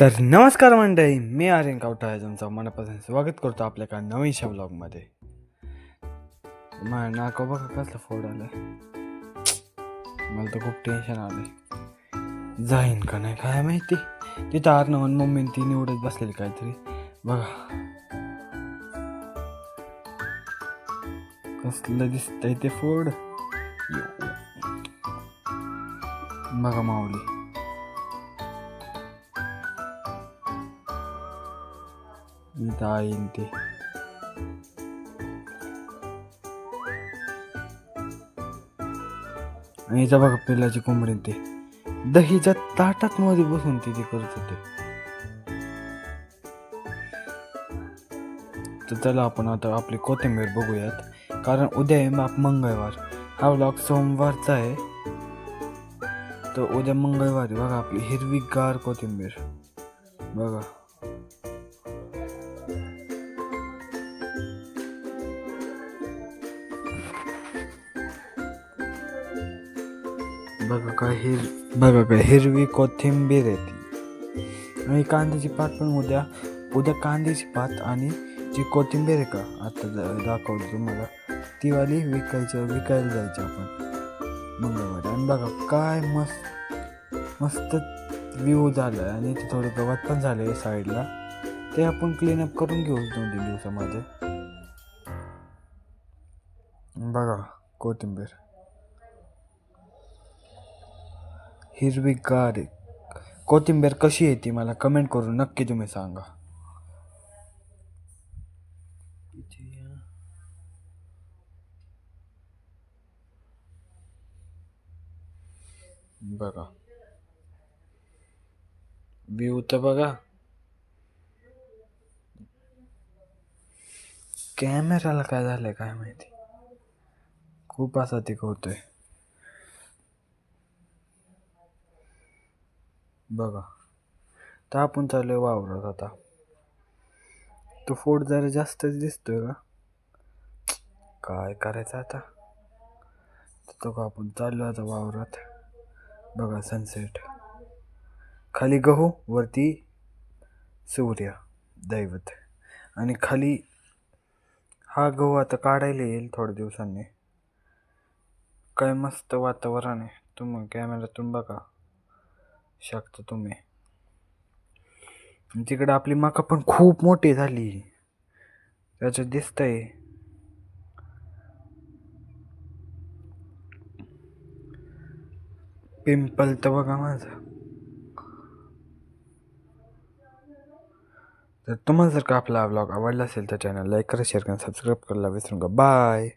तर नमस्कार मंडळी मी आर्यन कावटा आहे. तुमचं मनापासून स्वागत करतो आपल्या एका नवीनशा ब्लॉगमध्ये. माझ्या नाका बघा कसलं फोड आलं मला तर खूप टेन्शन आलं जाईन का नाही काय माहिती. तिथं आरनवन मम्मीने ती निवडत बसलेली काहीतरी. बघा. कसलं दिसतंय ते फोड. बघा माऊली. जाईन ते आणि याचा बघा पिल्लाची कोंबडी ते. दहीच्या ताटात मध्ये बसून ती ते करत होते. तर चला आपण आता आपली कोथिंबीर बघूयात. कारण उद्या आहे माप मंगळवार. हा व्लॉग सोमवारचा आहे. तर उद्या मंगळवारी बघा आपली हिरवीगार कोथिंबीर. बघा. बघा काय हिर बघा काय हिरवी कोथिंबीर आहे आणि कांद्याची पात पण उद्या उद्या कांद्याची पात आणि जी कोथिंबीर आहे का आता दाखवली तुम्हाला. ती वाली विकायचं विकायला जायचं आपण. मंगळवारी. आणि बघा काय मस्त मस्त व्ह्यू झालं आणि ते थोडं गवत पण झालं आहे साईडला. ते आपण क्लीनअप करून घेऊ दोन तीन दिवसामध्ये. बघा कोथिंबीर. हिरवीगार कोथिंबीर कशी आहे ती मला कमेंट करून नक्की तुम्ही सांगा. बघा. व्ह्यू तर बघा. कॅमेराला काय झालंय काय माहिती? खूप असा होतोय. बघा. तर आपण चालू आहे वावरात आता. तो फोड जरा जास्तच दिसतोय का? काय करायचं आता? तर तो का आपण चाललो आता वावरात. बघा सनसेट खाली गहू वरती सूर्य दैवत. आणि खाली हा गहू आता काढायला येईल थोड्या दिवसांनी. काय मस्त वातावरण आहे. तुम्ही कॅमेऱ्यातून बघा. शकता तुम्ही. आणि तिकडे आपली मका पण खूप मोठी झाली. त्याच्यात दिसतंय. पिंपल तर बघा माझा. तर तुम्हाला जर का आपला ब्लॉग आवडला असेल तर चॅनल लाईक करा शेअर करा सबस्क्राईब करायला विसरू नका. बाय